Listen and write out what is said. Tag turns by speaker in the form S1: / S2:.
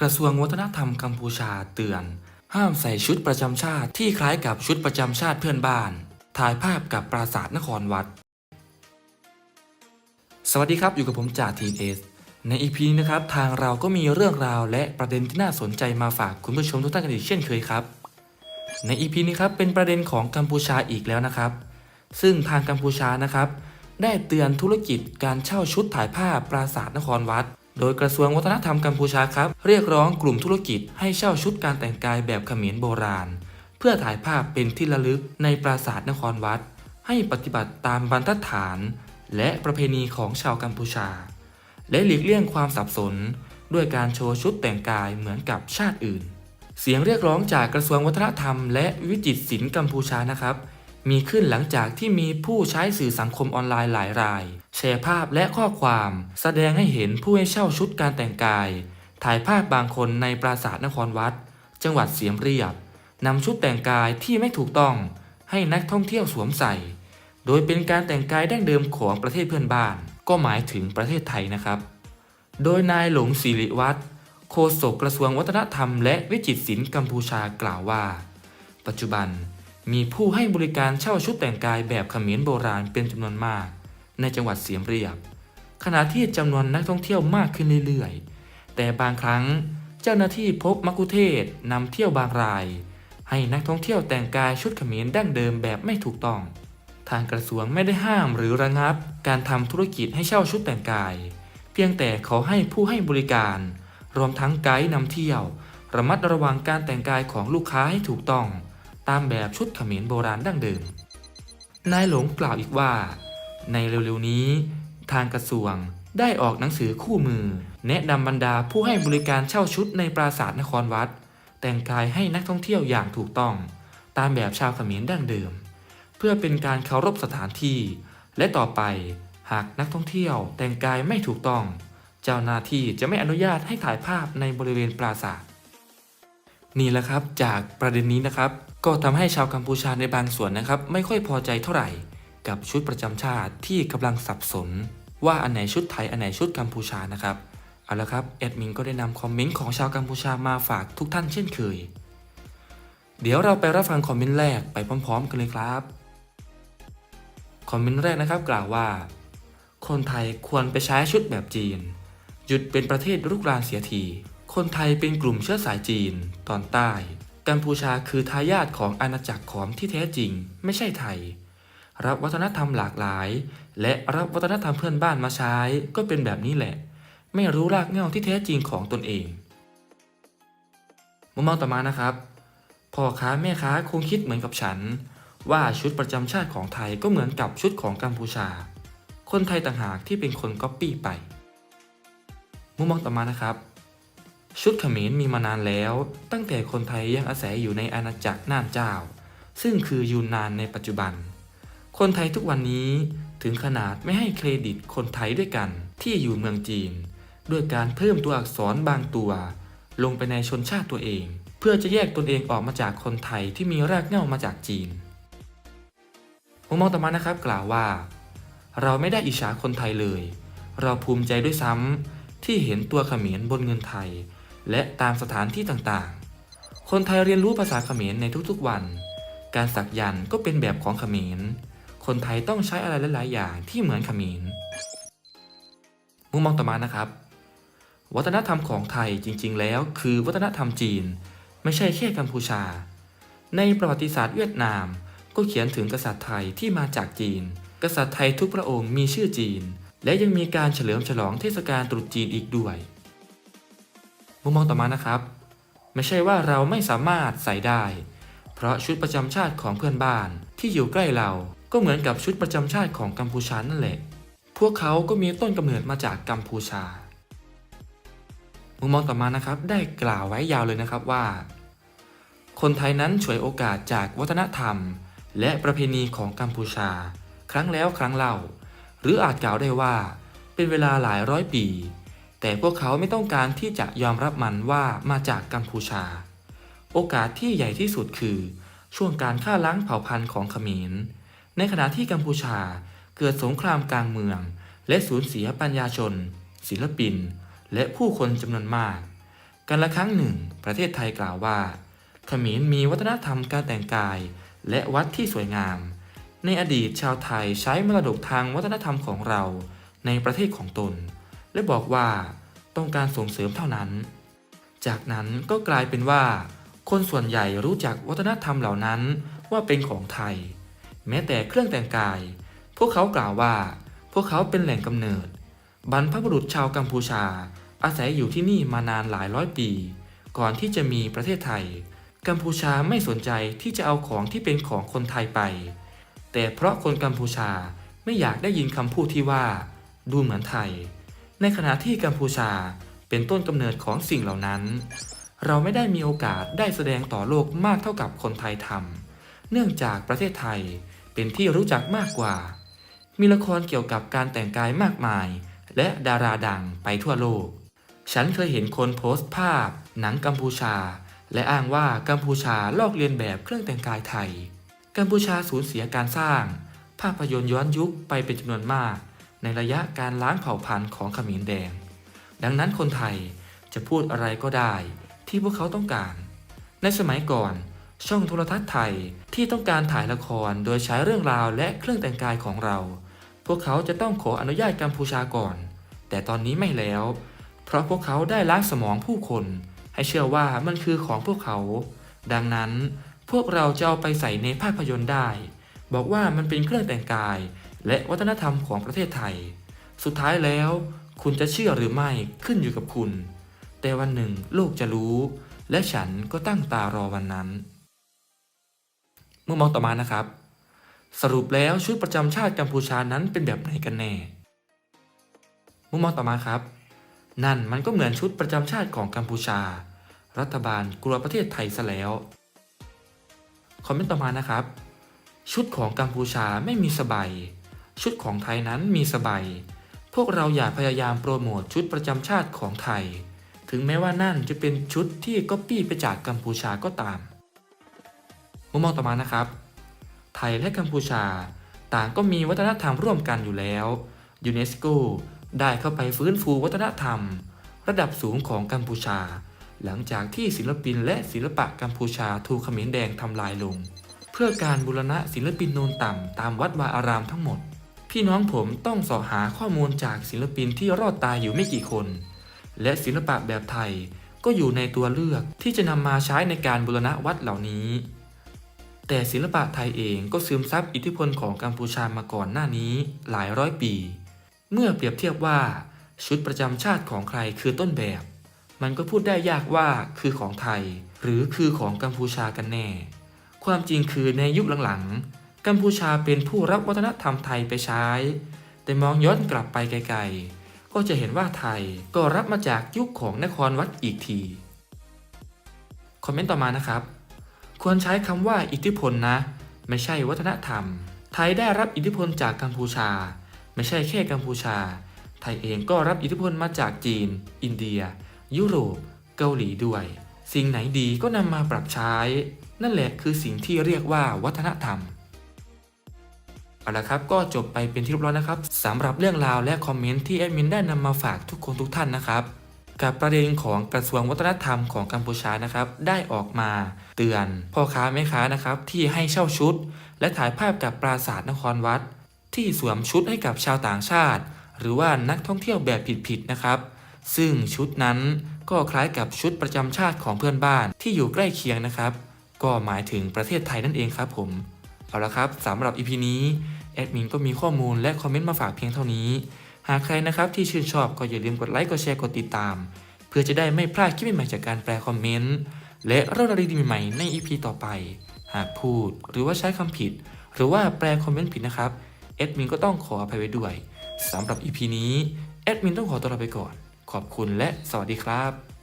S1: กระทรวงวัฒนธรรมกัมพูชาเตือน ห้ามใส่ชุดประจำชาติที่คล้ายกับชุดประจำชาติเพื่อนบ้าน ถ่ายภาพกับปราสาทนครวัด สวัสดีครับอยู่กับผมจ่าทีเอสในอีพีนี้นะครับทางเราก็มีเรื่องราวและประเด็นที่น่าสนใจมาฝากคุณผู้ชมทุกท่านกันอีกเช่นเคยครับ ในอีพีนี้ครับเป็นประเด็นของกัมพูชาอีกแล้วนะครับ ซึ่งทางกัมพูชานะครับ ได้เตือนธุรกิจการเช่าชุดถ่ายภาพปราสาทนครวัด โดยกระทรวงวัฒนธรรมกัมพูชาครับ เรียกร้องกลุ่มธุรกิจให้เช่าชุดการแต่งกายแบบเขมรโบราณ เพื่อถ่ายภาพเป็นที่ระลึกในปราสาทนครวัด ให้ปฏิบัติตามบรรทัดฐาน และประเพณีของชาวกัมพูชา และหลีกเลี่ยงความสับสน ด้วยการโชว์ชุดแต่งกายเหมือนกับชาติอื่น เสียงเรียกร้องจากกระทรวงวัฒนธรรม และวิจิตรศิลป์กัมพูชานะครับ มีขึ้นหลังจากที่มีผู้ใช้สื่อสังคมออนไลน์หลายราย แชร์ภาพและข้อความ แสดงให้เห็นผู้ให้เช่าชุดการแต่งกาย ถ่ายภาพบางคนในปราสาทนครวัด จังหวัดเสียมเรียบนำชุดแต่งกายที่ไม่ถูกต้อง ให้นักท่องเที่ยวสวมใส่ โดยเป็นการแต่งกายดั้งเดิมของประเทศเพื่อนบ้าน ก็หมายถึงประเทศไทยนะครับ โดยนายหลงศิริวัตรโฆษกกระทรวงวัฒนธรรมและวิจิตรศิลป์กัมพูชากล่าวว่า ปัจจุบัน มีผู้ให้บริการเช่าชุดแต่งกายแบบเขมรโบราณเป็นจำนวนมาก ในจังหวัดเสียมเรียบ ขณะที่จำนวนนักท่องเที่ยวมากขึ้นเรื่อยๆ แต่บางครั้งเจ้าหน้าที่พบมักคุเทศนำเที่ยวบางราย ให้นักท่องเที่ยวแต่งกายชุดเขมรดั้งเดิมแบบไม่ถูกต้อง ทางกระทรวงไม่ได้ห้ามหรือระงับ การทำธุรกิจให้เช่าชุดแต่งกาย เพียงแต่ขอให้ผู้ให้บริการ รวมทั้งไกด์นำเที่ยว ระมัดระวังการแต่งกายของลูกค้าให้ถูกต้อง ตามแบบชุดเขมรโบราณดั้งเดิม นายหลงกล่าวอีกว่า ในเร็วๆนี้ ทางกระทรวงได้ออกหนังสือคู่มือ แนะนำบรรดาผู้ให้บริการเช่าชุดในปราสาทนครวัด แต่งกายให้นักท่องเที่ยวอย่างถูกต้อง ตามแบบชาวเขมรดั้งเดิม เพื่อเป็นการเคารพสถานที่ และต่อไปหากนักท่องเที่ยวแต่งกายไม่ถูกต้อง เจ้าหน้าที่จะไม่อนุญาตให้ถ่ายภาพในบริเวณปราสาทนี่แหละครับจากประเด็นนี้นะครับ ก็ทำให้ชาวกัมพูชาในบางส่วนนะครับ ไม่ค่อยพอใจเท่าไหร่ กับชุดประจำชาติที่กำลังสับสน ว่าอันไหนชุดไทยอันไหนชุดกัมพูชานะครับเอาละครับแอดมินก็ได้นำคอมเมนต์ของชาวกัมพูชามาฝากทุกท่านเช่นเคย เดี๋ยวเราไปรับฟังคอมเมนต์แรกไปพร้อม ๆ กันเลยครับคอมเมนต์แรกนะครับกล่าวว่า คนไทยควรไปใช้ชุดแบบจีน หยุดเป็นประเทศลุกรานเสียที คนไทยเป็นกลุ่มเชื้อสายจีน ตอนใต้ กัมพูชาคือทายาทของอาณาจักรขอมที่แท้จริง ไม่ใช่ไทย รับวัฒนธรรมหลากหลาย และรับวัฒนธรรมเพื่อนบ้านมาใช้ก็เป็นแบบนี้แหละ ไม่รู้รากเหง้าที่แท้จริงของตนเองมุมมองต่อมานะครับพ่อค้าแม่ค้าคงคิดเหมือนกับฉัน ว่าชุดประจำชาติของไทยก็เหมือนกับชุดของกัมพูชา คนไทยต่างหากที่เป็นคนก๊อปปี้ไป มุมมองต่อมานะครับ ชุดเขมรมีมานานแล้ว ตั้งแต่คนไทยยังอาศัยอยู่ในอาณาจักรน่านเจ้า ซึ่งคือยูนนานในปัจจุบัน คนไทยทุกวันนี้ถึงขนาดไม่ให้เครดิตคนไทยด้วยกันที่อยู่เมืองจีน ด้วยการเพิ่มตัวอักษรบางตัว ลงไปในชนชาติตัวเอง เพื่อจะแยกตนเองออกมาจากคนไทยที่มีรากเหง้ามาจากจีนมุมมองต่อมานะครับกล่าวว่า เราไม่ได้อิจฉาคนไทยเลย เราภูมิใจด้วยซ้ำที่เห็นตัวเขมรบนเงินไทย และตามสถานที่ต่างๆ คนไทยเรียนรู้ภาษาเขมรในทุกๆวัน การสักยันต์ก็เป็นแบบของเขมร คนไทยต้องใช้อะไรหลายๆอย่างที่เหมือนเขมร มุมมองต่อมานะครับ วัฒนธรรมของไทยจริงๆ แล้ว คือวัฒนธรรมจีน ไม่ใช่แค่กัมพูชา ในประวัติศาสตร์เวียดนาม ก็เขียนถึงกษัตริย์ไทยที่มาจากจีน กษัตริย์ไทยทุกพระองค์มีชื่อจีน และยังมีการเฉลิมฉลองเทศกาลตรุษจีนอีกด้วย มุมมองต่อมานะครับ ไม่ใช่ว่าเราไม่สามารถใส่ได้ เพราะชุดประจำชาติของเพื่อนบ้านที่อยู่ใกล้เราก็เหมือนกับชุดประจำชาติของกัมพูชานั่นแหละ พวกเขาก็มีต้นกำเนิดมาจากกัมพูชา มุมมองต่อมานะครับ ได้กล่าวไว้ยาวเลยนะครับว่า คนไทยนั้นฉวยโอกาสจากวัฒนธรรม และประเพณีของกัมพูชา ครั้งแล้วครั้งเล่า หรืออาจกล่าวได้ว่า เป็นเวลาหลายร้อยปี แต่พวกเขาไม่ต้องการที่จะยอมรับมันว่ามาจากกัมพูชา โอกาสที่ใหญ่ที่สุดคือ ช่วงการฆ่าล้างเผ่าพันธุ์ของเขมร ในขณะที่กัมพูชาเกิดสงครามกลางเมือง และสูญเสียปัญญาชน ศิลปิน และผู้คนจำนวนมาก กันละครั้งหนึ่ง ประเทศไทยกล่าวว่าเขมรมีวัฒนธรรมการแต่งกาย และวัดที่สวยงาม ในอดีตชาวไทยใช้มรดกทางวัฒนธรรมของเราในประเทศของตน และบอกว่าต้องการส่งเสริมเท่านั้น จากนั้นก็กลายเป็นว่า คนส่วนใหญ่รู้จักวัฒนธรรมเหล่านั้นว่าเป็นของไทย แม้แต่เครื่องแต่งกาย พวกเขากล่าวว่า พวกเขาเป็นแหล่งกำเนิด บรรพบุรุษชาวกัมพูชา อาศัยอยู่ที่นี่มานานหลายร้อยปี ก่อนที่จะมีประเทศไทย กัมพูชาไม่สนใจที่จะเอาของที่เป็นของคนไทยไป แต่เพราะคนกัมพูชาไม่อยากได้ยินคำพูดที่ว่า ดูเหมือนไทย ในขณะที่กัมพูชาเป็นต้นกำเนิดของสิ่งเหล่านั้น เราไม่ได้มีโอกาสได้แสดงต่อโลกมากเท่ากับคนไทยทำเนื่องจากประเทศไทยเป็นที่รู้จักมากกว่า มีละครเกี่ยวกับการแต่งกายมากมาย และดาราดังไปทั่วโลก ฉันเคยเห็นคนโพสต์ภาพ หนังกัมพูชา และอ้างว่ากัมพูชาลอกเลียนแบบเครื่องแต่งกายไทย กัมพูชาสูญเสียการสร้าง ภาพยนตร์ย้อนยุคไปเป็นจำนวนมาก ในระยะการล้างเผ่าพันธุ์ของขมรแดง ดังนั้นคนไทยจะพูดอะไรก็ได้ที่พวกเขาต้องการ ในสมัยก่อน ช่องโทรทัศน์ไทยที่ต้องการถ่ายละครโดยใช้เรื่องราวและเครื่องแต่งกายของเรา พวกเขาจะต้องขออนุญาตกัมพูชาก่อน แต่ตอนนี้ไม่แล้ว เพราะพวกเขาได้ล้างสมองผู้คน ให้เชื่อว่ามันคือของพวกเขา ดังนั้นพวกเราจะเอาไปใส่ในภาพยนตร์ได้ บอกว่ามันเป็นเครื่องแต่งกาย และวัฒนธรรมของประเทศไทย สุดท้ายแล้ว คุณจะเชื่อหรือไม่ขึ้นอยู่กับคุณ แต่วันหนึ่งโลกจะรู้ และฉันก็ตั้งตารอวันนั้น เมื่อมองต่อมานะครับ สรุปแล้วชุดประจำชาติกัมพูชานั้นเป็นแบบไหนกันแน่มุมมองต่อมาครับ นั่นมันก็เหมือนชุดประจำชาติของกัมพูชา รัฐบาลกลัวประเทศไทยซะแล้ว คอมเมนต์ต่อมานะครับ ชุดของกัมพูชาไม่มีสบาย ชุดของไทยนั้นมีสบาย พวกเราอย่าพยายามโปรโมทชุดประจำชาติของไทย ถึงแม้ว่านั่นจะเป็นชุดที่ก๊อปปี้ไปจากกัมพูชาก็ตาม มุมมองต่อมานะครับ ไทยและกัมพูชา ต่างก็มีวัฒนธรรมร่วมกันอยู่แล้วยูเนสโกได้เข้าไปฟื้นฟูวัฒนธรรม ระดับสูงของกัมพูชา หลังจากที่ศิลปินและศิลปะกัมพูชาถูกเขมรแดงทำลายลง เพื่อการบูรณะศิลปินโนนต่ำตามวัดวาอารามทั้งหมด พี่น้องผมต้องสาะหาข้อมูลจากศิลปินที่รอดตายอยู่ไม่กี่คน และศิลปะแบบไทยก็อยู่ในตัวเลือกที่จะนำมาใช้ในการบูรณะวัดเหล่านี้ แต่ศิลปะไทยเองก็ซึมซับอิทธิพลของกัมพูชามาก่อนหน้านี้หลายร้อยปี เมื่อเปรียบเทียบว่า ชุดประจำชาติของใครคือต้นแบบ มันก็พูดได้ยากว่าคือของไทย หรือคือของกัมพูชากันแน่ ความจริงคือในยุคหลังๆ กัมพูชาเป็นผู้รับวัฒนธรรมไทยไปใช้ แต่มองย้อนกลับไปไกลๆ ก็จะเห็นว่าไทยก็รับมาจากยุคของนครวัดอีกที คอมเมนต์ต่อมานะครับ ควรใช้คำว่าอิทธิพลนะ ไม่ใช่วัฒนธรรม ไทยได้รับอิทธิพลจากกัมพูชา ไม่ใช่แค่กัมพูชา ไทยเองก็รับอิทธิพลมาจากจีน อินเดีย ยุโรป เกาหลีด้วย สิ่งไหนดีก็นำมาปรับใช้ นั่นแหละคือสิ่งที่เรียกว่าวัฒนธรรม เอาละครับก็จบไปเป็นที่เรียบร้อยนะครับสำหรับเรื่องราวและคอมเมนต์ที่แอดมินได้นำมาฝากทุกคนทุกท่านนะครับ กับประเด็นของกระทรวงวัฒนธรรมของกัมพูชานะครับได้ออกมาเตือนพ่อค้าแม่ค้านะครับที่ให้เช่าชุด และถ่ายภาพกับปราสาทนครวัด ที่สวมชุดให้กับชาวต่างชาติ หรือว่านักท่องเที่ยวแบบผิดๆนะครับ ซึ่งชุดนั้นก็คล้ายกับชุดประจำชาติของเพื่อนบ้านที่อยู่ใกล้เคียงนะครับ ก็หมายถึงประเทศไทยนั่นเองครับผมเอาละครับสำหรับ EP นี้ แอดมินก็มีข้อมูลและคอมเมนต์มาฝากเพียงเท่านี้ หากใครนะครับที่ชื่นชอบก็อย่าลืมกดไลค์ กดแชร์ กดติดตาม เพื่อจะได้ไม่พลาดคลิปใหม่ๆจากการแปลคอมเมนต์ และเรื่องราวดีๆใหม่ๆใน EP ต่อไป หากพูดหรือว่าใช้คำผิด หรือว่าแปลคอมเมนต์ผิดนะครับแอดมินก็ต้องขออภัยไว้ด้วยสำหรับ EP นี้แอดมินต้องขอตัวลาไปก่อน ขอบคุณและสวัสดีครับ